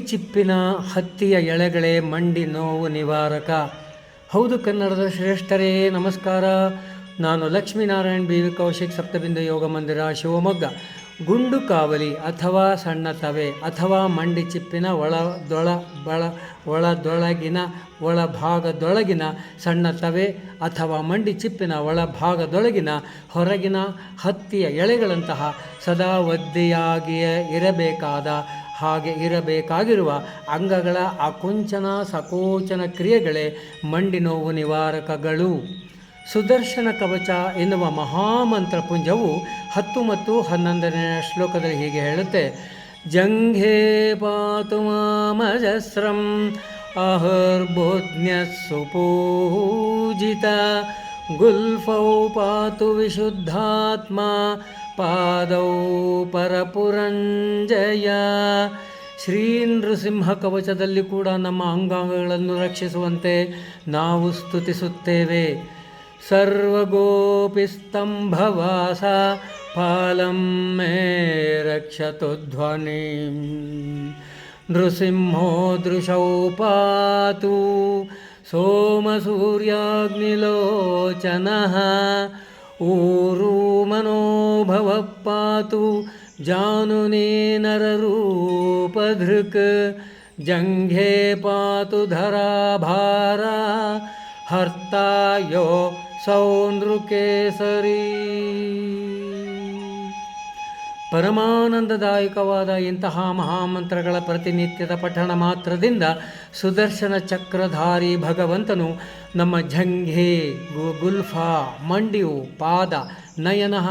ಚಿಪ್ಪಿನ ಹತ್ತಿಯ ಎಳೆಗಳೇ ಮಂಡಿ ನೋವು ನಿವಾರಕ. ಹೌದು ಕನ್ನಡದ ಶ್ರೇಷ್ಠರೇ, ನಮಸ್ಕಾರ. ನಾನು ಲಕ್ಷ್ಮೀನಾರಾಯಣ್ ಬಿ ವಿ ಕೌಶಿಕ್, ಸಪ್ತಬಿಂದು ಯೋಗ ಮಂದಿರ, ಶಿವಮೊಗ್ಗ. ಗುಂಡು ಕಾವಲಿ ಅಥವಾ ಸಣ್ಣ ತವೆ ಅಥವಾ ಮಂಡಿ ಚಿಪ್ಪಿನ ಒಳದೊಳ ಬಳ ಒಳದೊಳಗಿನ ಒಳಭಾಗದೊಳಗಿನ ಸಣ್ಣ ತವೆ ಅಥವಾ ಮಂಡಿ ಚಿಪ್ಪಿನ ಒಳಭಾಗದೊಳಗಿನ ಹೊರಗಿನ ಹತ್ತಿಯ ಎಳೆಗಳಂತಹ ಸದಾ ಒದ್ದೆಯಾಗಿಯೇ ಇರಬೇಕಾದ ಹಾಗೆ ಇರಬೇಕಾಗಿರುವ ಅಂಗಗಳ ಆಕುಂಚನ ಸಕೋಚನ ಕ್ರಿಯೆಗಳೇ ಮಂಡಿ ನೋವು ನಿವಾರಕಗಳು. ಸುದರ್ಶನ ಕವಚ ಎನ್ನುವ ಮಹಾಮಂತ್ರಪುಂಜವು ಹತ್ತು ಮತ್ತು ಹನ್ನೊಂದನೆಯ ಶ್ಲೋಕದಲ್ಲಿ ಹೀಗೆ ಹೇಳುತ್ತೆ. ಜಂಘೇ ಪಾತು ಮಾಮಜಸ್ರಂ ಸುಪೂಜಿತ ಗುಲ್ಫೌ ಪಾತು ವಿಶುದ್ಧಾತ್ಮ ಪಾದೌ ಪರಪುರಂಜಯ. ಶ್ರೀ ನೃಸಿಂಹ ಕವಚದಲ್ಲಿ ಕೂಡ ನಮ್ಮ ಅಂಗಾಂಗಗಳನ್ನು ರಕ್ಷಿಸುವಂತೆ ನಾವು ಸ್ತುತಿಸುತ್ತೇವೆ. ಸರ್ವಗೋಪಿಸ್ತಂಭವಾಸ, ಪಾಲಂ ಮೇ ರಕ್ಷತು ಧ್ವನಿ ನೃಸಿಂಹೋ ದೃಶೌ ಪಾತು ಸೋಮಸೂರ್ಯಾಗ್ನಿಲೋಚನಃ. ಊರು ಮನೋಭವ ಪಾತು ಜಾನುನೇ ನರರೂಪಧೃಕ್ ಜಂಘೆ ಪಾತು ಧರಾಭಾರ ಹರ್ತಾಯೋ ಸೌನೃಕೇಸರಿ. ಪರಮಾನಂದದಾಯಕವಾದ ಇಂತಹ ಮಹಾಮಂತ್ರಗಳ ಪ್ರತಿನಿತ್ಯದ ಪಠಣ ಮಾತ್ರದಿಂದ ಸುದರ್ಶನ ಚಕ್ರಧಾರಿ ಭಗವಂತನು ನಮ್ಮ ಝಂಘೆ ಗುಲ್ಫಾ, ಮಂಡಿಯು, ಪಾದ, ನಯನಃ,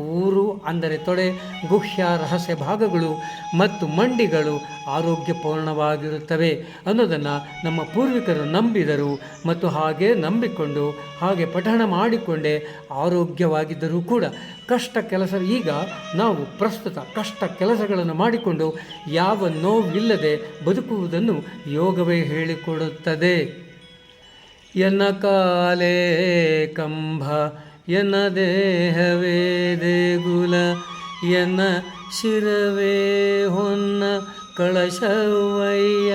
ಊರು ಅಂದರೆ ತೊಡೆ, ಗುಹ್ಯ, ರಹಸ್ಯ ಭಾಗಗಳು ಮತ್ತು ಮಂಡಿಗಳು ಆರೋಗ್ಯಪೂರ್ಣವಾಗಿರುತ್ತವೆ ಅನ್ನೋದನ್ನು ನಮ್ಮ ಪೂರ್ವಿಕರು ನಂಬಿದರು ಮತ್ತು ಹಾಗೆ ನಂಬಿಕೊಂಡು, ಹಾಗೆ ಪಠಣ ಮಾಡಿಕೊಂಡೇ ಆರೋಗ್ಯವಾಗಿದ್ದರೂ ಕೂಡ ಕಷ್ಟ ಕೆಲಸ, ಈಗ ನಾವು ಪ್ರಸ್ತುತ ಕಷ್ಟ ಕೆಲಸಗಳನ್ನು ಮಾಡಿಕೊಂಡು ಯಾವ ನೋವಿಲ್ಲದೆ ಬದುಕುವುದನ್ನು ಯೋಗವೇ ಹೇಳಿಕೊಡುತ್ತದೆ. ಎನ್ನ ಕಾಲೇ ಕಂಭ, ಎನ್ನ ದೇಹವೇ ದೇಗುಲ, ಎನ್ನ ಶಿರವೇ ಹೊನ್ನ ಕಳಶವಯ್ಯ.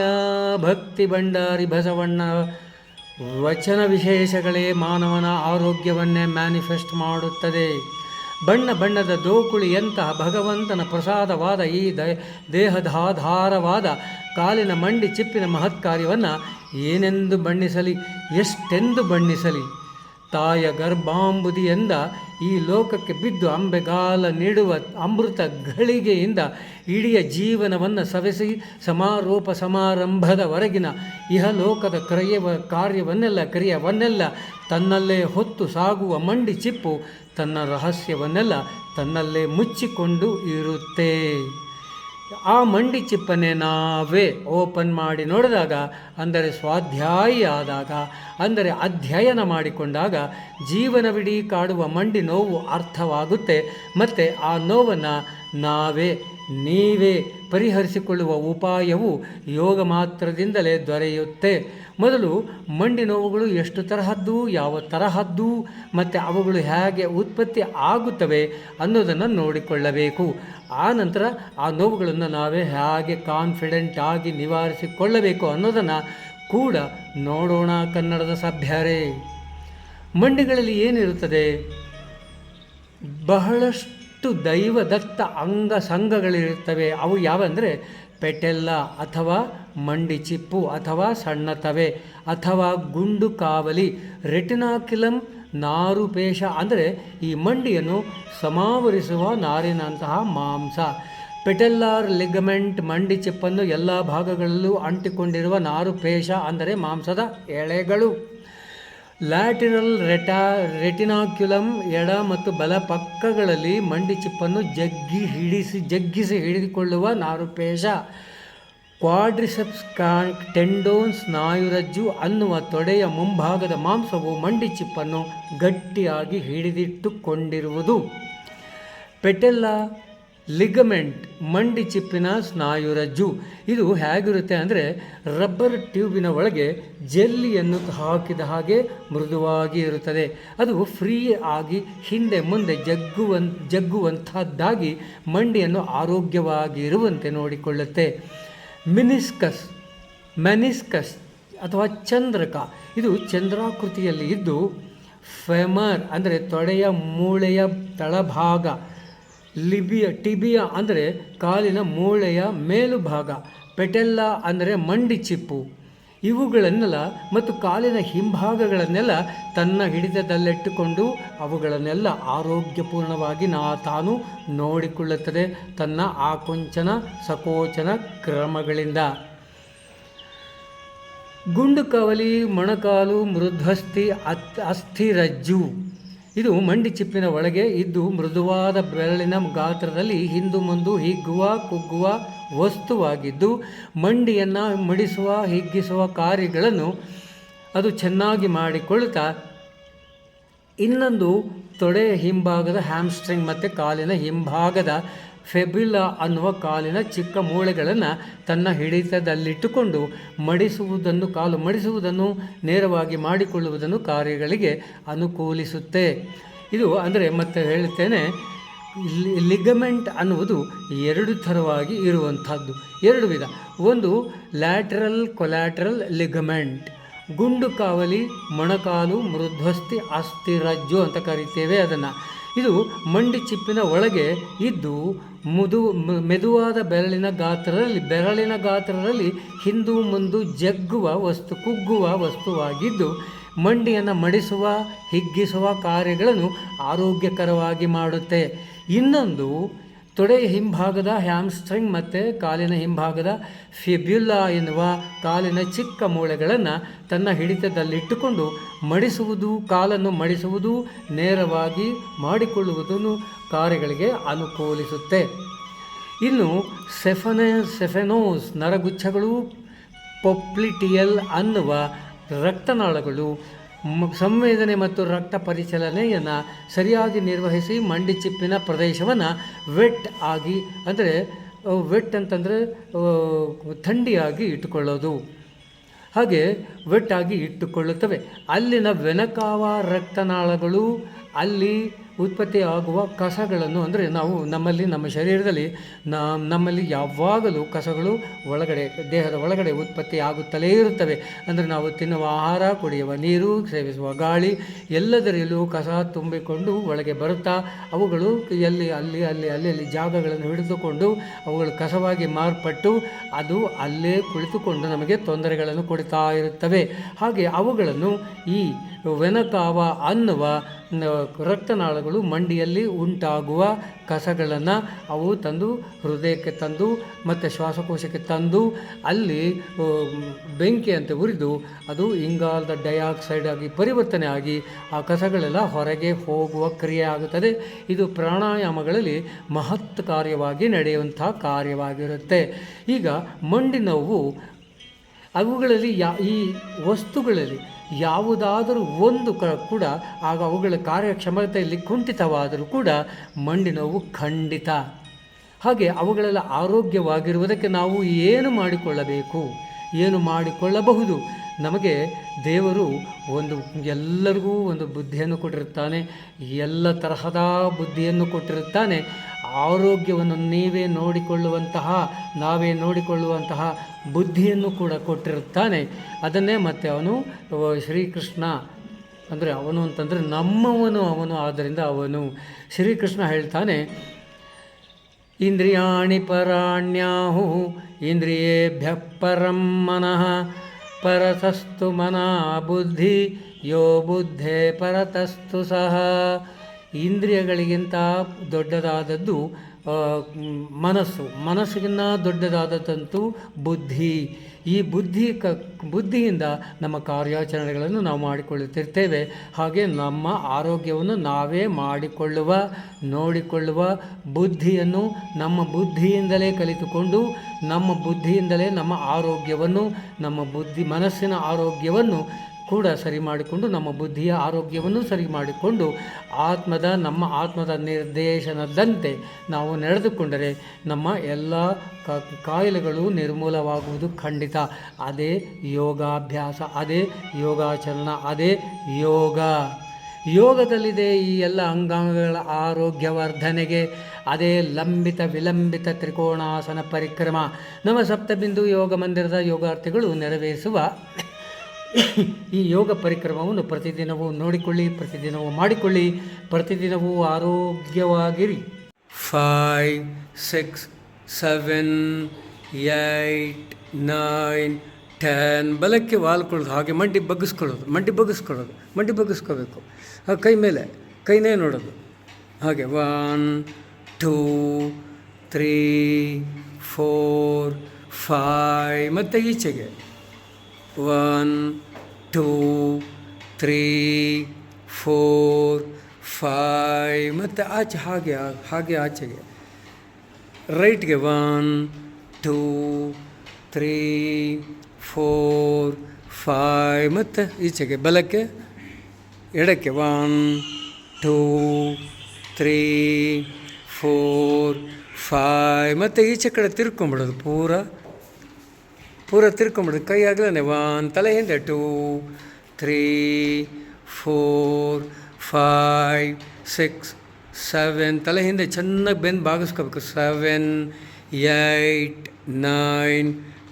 ಭಕ್ತಿ ಭಂಡಾರಿ ಬಸವಣ್ಣ, ವಚನ ವಿಶೇಷಗಳೇ ಮಾನವನ ಆರೋಗ್ಯವನ್ನೇ ಮ್ಯಾನಿಫೆಸ್ಟ್ ಮಾಡುತ್ತದೆ. ಬಣ್ಣ ಬಣ್ಣದ ದೋಕುಳಿಯಂತಹ ಭಗವಂತನ ಪ್ರಸಾದವಾದ ಈ ದೇಹದಾಧಾರವಾದ ಕಾಲಿನ ಮಂಡಿ ಚಿಪ್ಪಿನ ಮಹತ್ಕಾರ್ಯವನ್ನು ಏನೆಂದು ಬಣ್ಣಿಸಲಿ, ಎಷ್ಟೆಂದು ಬಣ್ಣಿಸಲಿ? ತಾಯ ಗರ್ಭಾಂಬುದಿಯಿಂದ ಈ ಲೋಕಕ್ಕೆ ಬಿದ್ದು ಅಂಬೆಗಾಲ ನೀಡುವ ಅಮೃತ ಘಳಿಗೆಯಿಂದ ಇಡೀ ಜೀವನವನ್ನು ಸವೆಸಿ ಸಮಾರೋಪ ಸಮಾರಂಭದವರೆಗಿನ ಇಹಲೋಕದ ಕ್ರಯವ ಕಾರ್ಯವನ್ನೆಲ್ಲ, ಕ್ರಿಯವನ್ನೆಲ್ಲ ತನ್ನಲ್ಲೇ ಹೊತ್ತು ಸಾಗುವ ಮಂಡಿ ಚಿಪ್ಪು ತನ್ನ ರಹಸ್ಯವನ್ನೆಲ್ಲ ತನ್ನಲ್ಲೇ ಮುಚ್ಚಿಕೊಂಡು ಇರುತ್ತೆ. ಆ ಮಂಡಿ ಚಿಪ್ಪನ್ನೇ ನಾವೇ ಓಪನ್ ಮಾಡಿ ನೋಡಿದಾಗ, ಅಂದರೆ ಸ್ವಾಧ್ಯಾಯಿ ಆದಾಗ, ಅಂದರೆ ಅಧ್ಯಯನ ಮಾಡಿಕೊಂಡಾಗ ಜೀವನವಿಡೀ ಕಾಡುವ ಮಂಡಿ ನೋವು ಅರ್ಥವಾಗುತ್ತೆ. ಮತ್ತು ಆ ನೋವನ್ನು ನಾವೇ ನೀವೇ ಪರಿಹರಿಸಿಕೊಳ್ಳುವ ಉಪಾಯವು ಯೋಗ ಮಾತ್ರದಿಂದಲೇ ದೊರೆಯುತ್ತೆ. ಮೊದಲು ಮಂಡಿ ನೋವುಗಳು ಎಷ್ಟು ತರಹದ್ದು, ಯಾವ ತರಹದ್ದು, ಮತ್ತು ಅವುಗಳು ಹೇಗೆ ಉತ್ಪತ್ತಿ ಆಗುತ್ತವೆ ಅನ್ನೋದನ್ನು ನೋಡಿಕೊಳ್ಳಬೇಕು. ಆ ನಂತರ ಆ ನೋವುಗಳನ್ನು ನಾವೇ ಹೇಗೆ ಕಾನ್ಫಿಡೆಂಟ್ ಆಗಿ ನಿವಾರಿಸಿಕೊಳ್ಳಬೇಕು ಅನ್ನೋದನ್ನು ಕೂಡ ನೋಡೋಣ ಕನ್ನಡದ ಸಭ್ಯರೇ. ಮಂಡಿಗಳಲ್ಲಿ ಏನಿರುತ್ತದೆ? ಬಹಳಷ್ಟು ದೈವದತ್ತ ಅಂಗ ಸಂಘಗಳಿರುತ್ತವೆ, ಅವು ಯಾವಂದರೆ ಪೆಟೆಲ್ಲ ಅಥವಾ ಮಂಡಿ ಚಿಪ್ಪು ಅಥವಾ ಸಣ್ಣ ತವೆ ಅಥವಾ ಗುಂಡು ಕಾವಲಿ ರೆಟಿನಾಕಿಲಂ ನಾರುಪೇಶ ಅಂದರೆ ಈ ಮಂಡಿಯನ್ನು ಸಮಾವರಿಸುವ ನಾರಿನಂತಹ ಮಾಂಸ. ಪೆಟೆಲ್ಲಾರ್ ಲಿಗಮೆಂಟ್ ಮಂಡಿ ಚಿಪ್ಪನ್ನು ಎಲ್ಲ ಭಾಗಗಳಲ್ಲೂ ಅಂಟಿಕೊಂಡಿರುವ ನಾರುಪೇಶ ಅಂದರೆ ಮಾಂಸದ ಎಳೆಗಳು. ಲ್ಯಾಟಿರಲ್ ರೆಟಾ ರೆಟಿನಾಕ್ಯುಲಮ್ ಎಡ ಮತ್ತು ಬಲ ಪಕ್ಕಗಳಲ್ಲಿ ಮಂಡಿ ಚಿಪ್ಪನ್ನು ಜಗ್ಗಿ ಹಿಡಿಸಿ, ಜಗ್ಗಿಸಿ ಹಿಡಿದುಕೊಳ್ಳುವ ನಾರುಪೇಶ ಕ್ವಾಡ್ರಿಸೆಪ್ಸ್ ಕಾ ಟೆಂಡೋನ್ ಸ್ನಾಯುರಜ್ಜು ಅನ್ನುವ ತೊಡೆಯ ಮುಂಭಾಗದ ಮಾಂಸವು ಮಂಡಿ ಚಿಪ್ಪನ್ನು ಗಟ್ಟಿಯಾಗಿ ಹಿಡಿದಿಟ್ಟುಕೊಂಡಿರುವುದು. ಪೆಟೆಲ್ಲ ಲಿಗಮೆಂಟ್, ಮಂಡಿ ಚಿಪ್ಪಿನ ಸ್ನಾಯುರಜ್ಜು ಇದು ಹೇಗಿರುತ್ತೆ ಅಂದರೆ ರಬ್ಬರ್ ಟ್ಯೂಬಿನ ಒಳಗೆ ಜೆಲ್ಲಿಯನ್ನು ಹಾಕಿದ ಹಾಗೆ ಮೃದುವಾಗಿ ಇರುತ್ತದೆ. ಅದು ಫ್ರೀ ಆಗಿ ಹಿಂದೆ ಮುಂದೆ ಜಗ್ಗುವನ್, ಜಗ್ಗುವಂಥದ್ದಾಗಿ ಮಂಡಿಯನ್ನು ಆರೋಗ್ಯವಾಗಿರುವಂತೆ ನೋಡಿಕೊಳ್ಳುತ್ತೆ. ಮಿನಿಸ್ಕಸ್, ಮೆನಿಸ್ಕಸ್ ಅಥವಾ ಚಂದ್ರಕ. ಇದು ಚಂದ್ರಾಕೃತಿಯಲ್ಲಿ ಇದ್ದು, ಫೆಮರ್ ಅಂದರೆ ತೊಡೆಯ ಮೂಳೆಯ ತಳಭಾಗ. ಲಿಬಿಯ, ಟಿಬಿಯ ಅಂದರೆ ಕಾಲಿನ ಮೂಳೆಯ ಮೇಲುಭಾಗ, ಪೆಟೆಲ್ಲ ಅಂದರೆ ಮಂಡಿ ಚಿಪ್ಪು. ಇವುಗಳನ್ನೆಲ್ಲ ಮತ್ತು ಕಾಲಿನ ಹಿಂಭಾಗಗಳನ್ನೆಲ್ಲ ತನ್ನ ಹಿಡಿತದಲ್ಲಿಟ್ಟುಕೊಂಡು ಅವುಗಳನ್ನೆಲ್ಲ ಆರೋಗ್ಯಪೂರ್ಣವಾಗಿ ನಾ ತಾನು ನೋಡಿಕೊಳ್ಳುತ್ತದೆ ತನ್ನ ಆಕುಂಚನ ಸಕೋಚನ ಕ್ರಮಗಳಿಂದ. ಗುಂಡು ಕವಲಿ, ಮೊಣಕಾಲು ಮೃದ್ವಸ್ಥಿ ಅತ್, ಅಸ್ಥಿರಜ್ಜು. ಇದು ಮಂಡಿ ಚಿಪ್ಪಿನ ಒಳಗೆ ಇದ್ದು ಮೃದುವಾದ ಬೆರಳಿನ ಗಾತ್ರದಲ್ಲಿ ಹಿಂದು ಮುಂದು ಹಿಗ್ಗುವ, ಕುಗ್ಗುವ ವಸ್ತುವಾಗಿದ್ದು ಮಂಡಿಯನ್ನು ಮಡಿಸುವ, ಹಿಗ್ಗಿಸುವ ಕಾರ್ಯಗಳನ್ನು ಅದು ಚೆನ್ನಾಗಿ ಮಾಡಿಕೊಳ್ಳುತ್ತಾ ಇನ್ನೊಂದು ತೊಡೆಯ ಹಿಂಭಾಗದ ಹ್ಯಾಮ್ಸ್ಟ್ರಿಂಗ್ ಮತ್ತು ಕಾಲಿನ ಹಿಂಭಾಗದ ಫೆಬಿಲಾ ಅನ್ನುವ ಕಾಲಿನ ಚಿಕ್ಕ ಮೂಳೆಗಳನ್ನು ತನ್ನ ಹಿಡಿತದಲ್ಲಿಟ್ಟುಕೊಂಡು ಮಡಿಸುವುದನ್ನು, ಕಾಲು ಮಡಿಸುವುದನ್ನು, ನೇರವಾಗಿ ಮಾಡಿಕೊಳ್ಳುವುದನ್ನು ಕಾರ್ಯಗಳಿಗೆ ಅನುಕೂಲಿಸುತ್ತೆ. ಇದು ಅಂದರೆ ಮತ್ತೆ ಹೇಳುತ್ತೇನೆ ಲಿಗಮೆಂಟ್ ಅನ್ನುವುದು ಎರಡು ಥರವಾಗಿ ಇರುವಂಥದ್ದು. ಎರಡು ವಿಧ. ಒಂದು ಲ್ಯಾಟ್ರಲ್ ಕೊಲ್ಯಾಟ್ರಲ್ ಲಿಗಮೆಂಟ್. ಗುಂಡು ಕಾವಲಿ, ಮೊಣಕಾಲು ಮೃದ್ವಸ್ಥಿ ಅಸ್ಥಿರಜ್ಜು ಅಂತ ಕರಿತೇವೆ ಅದನ್ನು. ಇದು ಮಂಡಿ ಚಿಪ್ಪಿನ ಒಳಗೆ ಇದ್ದು ಮುದು ಮೆದುವಾದ ಬೆರಳಿನ ಗಾತ್ರದಲ್ಲಿ ಬೆರಳಿನ ಗಾತ್ರದಲ್ಲಿ ಹಿಂದೂ ಮುಂದು ಜಗ್ಗುವ ವಸ್ತು, ಕುಗ್ಗುವ ವಸ್ತುವಾಗಿದ್ದು ಮಂಡಿಯನ್ನು ಮಡಿಸುವ, ಹಿಗ್ಗಿಸುವ ಕಾರ್ಯಗಳನ್ನು ಆರೋಗ್ಯಕರವಾಗಿ ಮಾಡುತ್ತೆ. ಇನ್ನೊಂದು ತೊಡೆಯ ಹಿಂಭಾಗದ ಹ್ಯಾಮ್ಸ್ಟ್ರಿಂಗ್ ಮತ್ತು ಕಾಲಿನ ಹಿಂಭಾಗದ ಫಿಬ್ಯುಲಾ ಎನ್ನುವ ಕಾಲಿನ ಚಿಕ್ಕ ಮೂಳೆಗಳನ್ನು ತನ್ನ ಹಿಡಿತದಲ್ಲಿಟ್ಟುಕೊಂಡು ಮಡಿಸುವುದು, ಕಾಲನ್ನು ಮಡಿಸುವುದು, ನೇರವಾಗಿ ಮಾಡಿಕೊಳ್ಳುವುದನ್ನು ಕಾರ್ಯಗಳಿಗೆ ಅನುಕೂಲಿಸುತ್ತೆ. ಇನ್ನು ಸೆಫನೆ, ಸೆಫೆನೋಸ್ ನರಗುಚ್ಛಗಳು, ಪೊಪ್ಲಿಟಿಯಲ್ ಅನ್ನುವ ರಕ್ತನಾಳಗಳು ಸಂವೇದನೆ ಮತ್ತು ರಕ್ತ ಪರಿಚಲನೆಯನ್ನು ಸರಿಯಾಗಿ ನಿರ್ವಹಿಸಿ ಮಂಡಿ ಚಿಪ್ಪಿನ ಪ್ರದೇಶವನ್ನು ವೆಟ್ ಆಗಿ ಅಂದರೆ ವೆಟ್ ಅಂತಂದರೆ ಥಂಡಿಯಾಗಿ ಇಟ್ಟುಕೊಳ್ಳೋದು. ಹಾಗೆ ವೆಟ್ಟಾಗಿ ಇಟ್ಟುಕೊಳ್ಳುತ್ತವೆ. ಅಲ್ಲಿನ ವೆನಕಾವ ರಕ್ತನಾಳಗಳು ಅಲ್ಲಿ ಉತ್ಪತ್ತಿಯಾಗುವ ಕಸಗಳನ್ನು ಅಂದರೆ ನಾವು ನಮ್ಮಲ್ಲಿ, ನಮ್ಮ ಶರೀರದಲ್ಲಿ ನಮ್ಮಲ್ಲಿ ಯಾವಾಗಲೂ ಕಸಗಳು ಒಳಗಡೆ, ದೇಹದ ಒಳಗಡೆ ಉತ್ಪತ್ತಿ ಆಗುತ್ತಲೇ ಇರುತ್ತವೆ. ಅಂದರೆ ನಾವು ತಿನ್ನುವ ಆಹಾರ, ಕುಡಿಯುವ ನೀರು, ಸೇವಿಸುವ ಗಾಳಿ, ಎಲ್ಲದರಲ್ಲೂ ಕಸ ತುಂಬಿಕೊಂಡು ಒಳಗೆ ಬರುತ್ತಾ, ಅವುಗಳು ಎಲ್ಲಿ, ಅಲ್ಲಿ ಅಲ್ಲಿ ಅಲ್ಲಿ ಅಲ್ಲಿ ಜಾಗಗಳನ್ನು ಹಿಡಿದುಕೊಂಡು ಅವುಗಳು ಕಸವಾಗಿ ಮಾರ್ಪಟ್ಟು ಅದು ಅಲ್ಲೇ ಕುಳಿತುಕೊಂಡು ನಮಗೆ ತೊಂದರೆಗಳನ್ನು ಕೊಡ್ತಾ ಇರುತ್ತವೆ. ಹಾಗೆ ಅವುಗಳನ್ನು ಈ ವೆನಕಾವ ಅನ್ನುವ ರಕ್ತನಾಳಗಳು ಮಂಡಿಯಲ್ಲಿ ಉಂಟಾಗುವ ಕಸಗಳನ್ನು ಅವು ತಂದು ಹೃದಯಕ್ಕೆ ತಂದು ಮತ್ತು ಶ್ವಾಸಕೋಶಕ್ಕೆ ತಂದು ಅಲ್ಲಿ ಬೆಂಕಿಯಂತೆ ಉರಿದು ಅದು ಇಂಗಾಲದ ಡೈಆಕ್ಸೈಡ್ ಆಗಿ ಪರಿವರ್ತನೆ ಆಗಿ ಆ ಕಸಗಳೆಲ್ಲ ಹೊರಗೆ ಹೋಗುವ ಕ್ರಿಯೆ ಆಗುತ್ತದೆ. ಇದು ಪ್ರಾಣಾಯಾಮಗಳಲ್ಲಿ ಮಹತ್ ಕಾರ್ಯವಾಗಿ ನಡೆಯುವಂಥ ಕಾರ್ಯವಾಗಿರುತ್ತೆ. ಈಗ ಮಂಡಿ ನೋವು ಅವುಗಳಲ್ಲಿ ಯಾ, ಈ ವಸ್ತುಗಳಲ್ಲಿ ಯಾವುದಾದರೂ ಒಂದು ಕ ಕೂಡ ಆಗ ಅವುಗಳ ಕಾರ್ಯಕ್ಷಮತೆಯಲ್ಲಿ ಕುಂಠಿತವಾದರೂ ಕೂಡ ಮಂಡಿ ನೋವು ಖಂಡಿತ. ಹಾಗೆ ಅವುಗಳೆಲ್ಲ ಆರೋಗ್ಯವಾಗಿರುವುದಕ್ಕೆ ನಾವು ಏನು ಮಾಡಿಕೊಳ್ಳಬೇಕು? ಏನು ಮಾಡಿಕೊಳ್ಳಬಹುದು? ನಮಗೆ ದೇವರು ಒಂದು ಎಲ್ಲರಿಗೂ ಒಂದು ಬುದ್ಧಿಯನ್ನು ಕೊಟ್ಟಿರುತ್ತಾನೆ, ಎಲ್ಲ ತರಹದ ಬುದ್ಧಿಯನ್ನು ಕೊಟ್ಟಿರುತ್ತಾನೆ. ಆರೋಗ್ಯವನ್ನು ನೀವೇ ನೋಡಿಕೊಳ್ಳುವಂತಹ, ನಾವೇ ನೋಡಿಕೊಳ್ಳುವಂತಹ ಬುದ್ಧಿಯನ್ನು ಕೂಡ ಕೊಟ್ಟಿರುತ್ತಾನೆ. ಅದನ್ನೇ ಮತ್ತೆ ಅವನು ಶ್ರೀಕೃಷ್ಣ ಅಂದರೆ ಅವನು ಅಂತಂದರೆ ನಮ್ಮವನು ಅವನು, ಆದ್ದರಿಂದ ಅವನು ಶ್ರೀಕೃಷ್ಣ ಹೇಳ್ತಾನೆ, ಇಂದ್ರಿಯಾಣಿ ಪರಾಣ್ಯಾಹು ಇಂದ್ರಿಯೇಭ್ಯ ಪರಂ ಮನಃ ಪರತಸ್ತು ಮನ ಬುದ್ಧಿ ಯೋ ಬುದ್ಧೇ ಪರತಸ್ತು ಸಹ. ಇಂದ್ರಿಯಗಳಿಗಿಂತ ದೊಡ್ಡದಾದದ್ದು ಮನಸ್ಸು, ಮನಸ್ಸಿಗಿನ್ನ ದೊಡ್ಡದಾದಂತೂ ಬುದ್ಧಿ. ಈ ಬುದ್ಧಿ ಕ, ಬುದ್ಧಿಯಿಂದ ನಮ್ಮ ಕಾರ್ಯಾಚರಣೆಗಳನ್ನು ನಾವು ಮಾಡಿಕೊಳ್ಳುತ್ತಿರ್ತೇವೆ. ಹಾಗೆ ನಮ್ಮ ಆರೋಗ್ಯವನ್ನು ನಾವೇ ಮಾಡಿಕೊಳ್ಳುವ, ನೋಡಿಕೊಳ್ಳುವ ಬುದ್ಧಿಯನ್ನು ನಮ್ಮ ಬುದ್ಧಿಯಿಂದಲೇ ಕಲಿತುಕೊಂಡು, ನಮ್ಮ ಬುದ್ಧಿಯಿಂದಲೇ ನಮ್ಮ ಆರೋಗ್ಯವನ್ನು, ನಮ್ಮ ಬುದ್ಧಿ ಮನಸ್ಸಿನ ಆರೋಗ್ಯವನ್ನು ಕೂಡ ಸರಿ ಮಾಡಿಕೊಂಡು ನಮ್ಮ ಬುದ್ಧಿಯ ಆರೋಗ್ಯವನ್ನು ಸರಿ ಮಾಡಿಕೊಂಡು ಆತ್ಮದ, ನಮ್ಮ ಆತ್ಮದ ನಿರ್ದೇಶನದಂತೆ ನಾವು ನಡೆದುಕೊಂಡರೆ ನಮ್ಮ ಎಲ್ಲ ಕಾಯಿಲೆಗಳು ನಿರ್ಮೂಲವಾಗುವುದು ಖಂಡಿತ. ಅದೇ ಯೋಗಾಭ್ಯಾಸ, ಅದೇ ಯೋಗಾಚರಣ, ಅದೇ ಯೋಗ. ಯೋಗದಲ್ಲಿದೆ ಈ ಎಲ್ಲ ಅಂಗಾಂಗಗಳ ಆರೋಗ್ಯವರ್ಧನೆಗೆ, ಅದೇ ಲಂಬಿತ ವಿಲಂಬಿತ ತ್ರಿಕೋಣಾಸನ ಪರಿಕ್ರಮ. ನಮ್ಮ ಸಪ್ತಬಿಂದು ಯೋಗ ಮಂದಿರದ ಯೋಗಾರ್ಥಿಗಳು ನೆರವೇರಿಸುವ ಈ ಯೋಗ ಪರಿಕ್ರಮವನ್ನು ಪ್ರತಿದಿನವೂ ನೋಡಿಕೊಳ್ಳಿ, ಪ್ರತಿದಿನವೂ ಮಾಡಿಕೊಳ್ಳಿ, ಪ್ರತಿದಿನವೂ ಆರೋಗ್ಯವಾಗಿರಿ. Five six seven eight nine ten ಬಲಕ್ಕೆ ವಾಲ್ಕೊಳ್ಳೋದು ಹಾಗೆ ಮಂಡಿ ಬಗ್ಗಿಸ್ಕೊಳ್ಳೋದು ಮಂಡಿ ಬಗ್ಗಿಸ್ಕೊಳ್ಳೋದು, ಮಂಡಿ ಬಗ್ಗಿಸ್ಕೋಬೇಕು. ಕೈ ಮೇಲೆ, ಕೈನೇ ನೋಡೋದು. ಹಾಗೆ one two three four five ಮತ್ತು ಈಚೆಗೆ. One, two, three, four five ಮತ್ತು ಆಚೆ, ಹಾಗೆ ಹಾಗೆ ಆಚೆಗೆ ರೈಟ್ಗೆ one, two, three, four five ಮತ್ತು ಈಚೆಗೆ ಬಲಕ್ಕೆ, ಎಡಕ್ಕೆ one, two, three, four five ಮತ್ತು ಈಚೆ ಕಡೆ ತಿರ್ಕೊಂಬಿಡೋದು ಪೂರ. ಪೂರ ತಿರ್ಕೊಂಬಿಡೋದು ಕೈ ಆಗಲೇ ಒನ್ ತಲೆ ಹಿಂದೆ two three four five six seven ತಲೆ ಹಿಂದೆ ಚೆನ್ನಾಗಿ ಬೆಂದು ಬಾಗಿಸ್ಕೋಬೇಕು. ಸೆವೆನ್ ಏಯ್ಟ್ ನೈನ್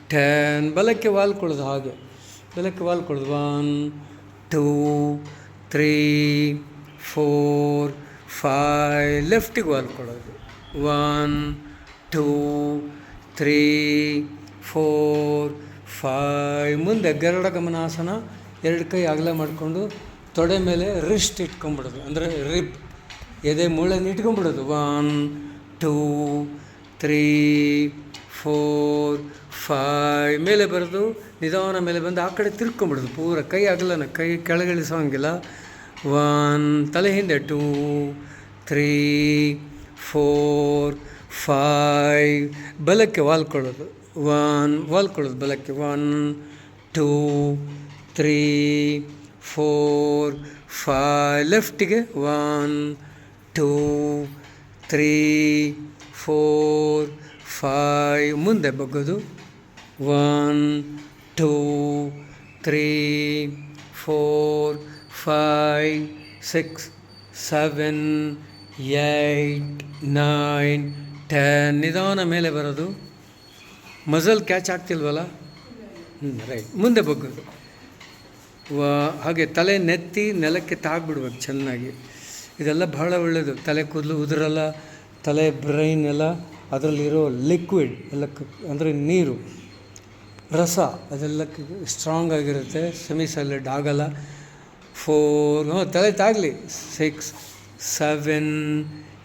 ಟೆನ್ ಬಲಕ್ಕೆ ವಾಲ್ಕೊಳ್ಳೋದು ಹಾಗೆ. ಬಲಕ್ಕೆ ವಾಲ್ಕೊಳ್ಳೋದು one two three four five ಲೆಫ್ಟಿಗೆ ವಾಲ್ಕೊಳ್ಳೋದು one two three four five ಮುಂದೆ ಗರುಡ ಗಮನಾಸನ, ಎರಡು ಕೈ ಅಗಲ ಮಾಡಿಕೊಂಡು ತೊಡೆ ಮೇಲೆ ರಿಸ್ಟ್ ಇಟ್ಕೊಂಬಿಡೋದು ಅಂದರೆ ರಿಬ್ ಎದೆ ಮೂಳೆನ ಇಟ್ಕೊಂಬಿಡೋದು one two three four five ಮೇಲೆ ಬರೆದು ನಿಧಾನ ಮೇಲೆ ಬಂದು ಆ ಕಡೆ ತಿರ್ಕೊಂಬಿಡೋದು ಪೂರ ಕೈ ಆಗಲ್ಲನ ಕೈ ಕೆಳಗಿಳಿಸೋಂಗಿಲ್ಲ. ಒನ್ ತಲೆ ಹಿಂದೆ ಟೂ ತ್ರೀ ಫೋರ್ ಫೈ ಬಲಕ್ಕೆ ವಾಲ್ಕೊಳ್ಳೋದು. ಒನ್ ಹೊಲ್ಕೊಳ್ಳೋದು ಬಲಕ್ಕೆ. One, two, three, four five ಲೆಫ್ಟಿಗೆ one, two, three, four five ಮುಂದೆ ಬಗ್ಗೋದು. One, two, three, four five six, seven, eight, nine, ten. ನಿಧಾನ ಮೇಲೆ ಬರೋದು. ಮಜಲ್ ಕ್ಯಾಚ್ ಆಗ್ತಿಲ್ವಲ್ಲ? ಹ್ಞೂ ರೈಟ್ ಮುಂದೆ ಬಗ್ಗೋದು ವ, ಹಾಗೆ ತಲೆ ನೆತ್ತಿ ನೆಲಕ್ಕೆ ತಾಗ್ಬಿಡ್ಬೇಕು ಚೆನ್ನಾಗಿ. ಇದೆಲ್ಲ ಬಹಳ ಒಳ್ಳೆಯದು ತಲೆ ಕೂದಲು ಉದುರಲ್ಲ, ತಲೆ ಬ್ರೈನ್ ಎಲ್ಲ ಅದರಲ್ಲಿರೋ ಲಿಕ್ವಿಡ್ ಎಲ್ಲ ಅಂದರೆ ನೀರು, ರಸ ಅದೆಲ್ಲ ಸ್ಟ್ರಾಂಗ್ ಆಗಿರುತ್ತೆ. ಸೆಮಿ ಸಾಲಿಡ್ ಆಗಲ್ಲ. ಫೋರ್ ತಲೆ ತಾಗಲಿ. Six seven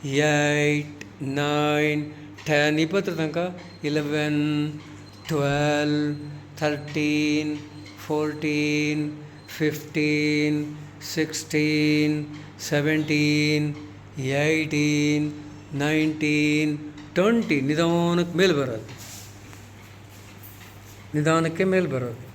eight nine ten ಇಪ್ಪತ್ತರ ತನಕ eleven twelve thirteen fourteen fifteen sixteen seventeen eighteen nineteen twenty ನಿಧಾನಕ್ಕೆ ಮೇಲೆ ಬರೋದು. ನಿಧಾನಕ್ಕೆ ಮೇಲೆ ಬರೋದು.